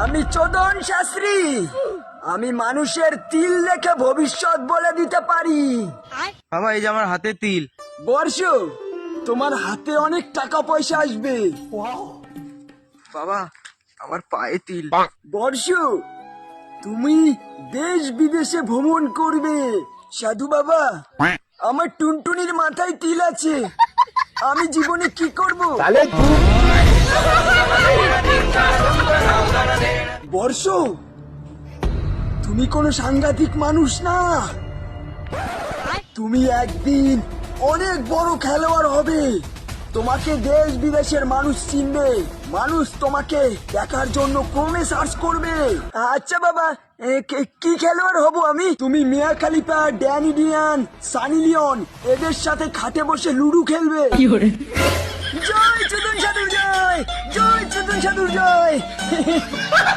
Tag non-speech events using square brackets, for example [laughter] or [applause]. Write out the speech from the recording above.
আমি চোদন শাস্ত্রী। আমি মানুষের তিল দেখে ভবিষ্যৎ বলে দিতে পারি। বাবা এই যে আমার হাতে তিল। বর্ষ তোমার হাতে অনেক টাকা পয়সা আসবে। বাবা আমার পায়ে তিল। বর্ষ তুমি দেশ বিদেশে ভ্রমণ করবে। সাধু বাবা আমার টুনটুনির মাথায় তিল আছে। আমি জীবনে কি করব? বর্ষ তুমি কোনো সাংঘাতিক মানুষ না। তুমি একদিন অনেক বড় খেলোয়াড় হবে। তোমাকে দেশ বিদেশের মানুষ চিনবে। মানুষ তোমাকে দেখার জন্য ক্রমে সার্চ করবে। আচ্ছা বাবা কে- খেলোয়াড় হব আমি? তুমি মিয়া খালিফা ড্যানি ডিয়ান সানি লিওন এদের সাথে খাটে বসে লুডু খেলবে। জয় চুদন সাধুর জয়! জয় চুদন সাধুর জয়! [laughs]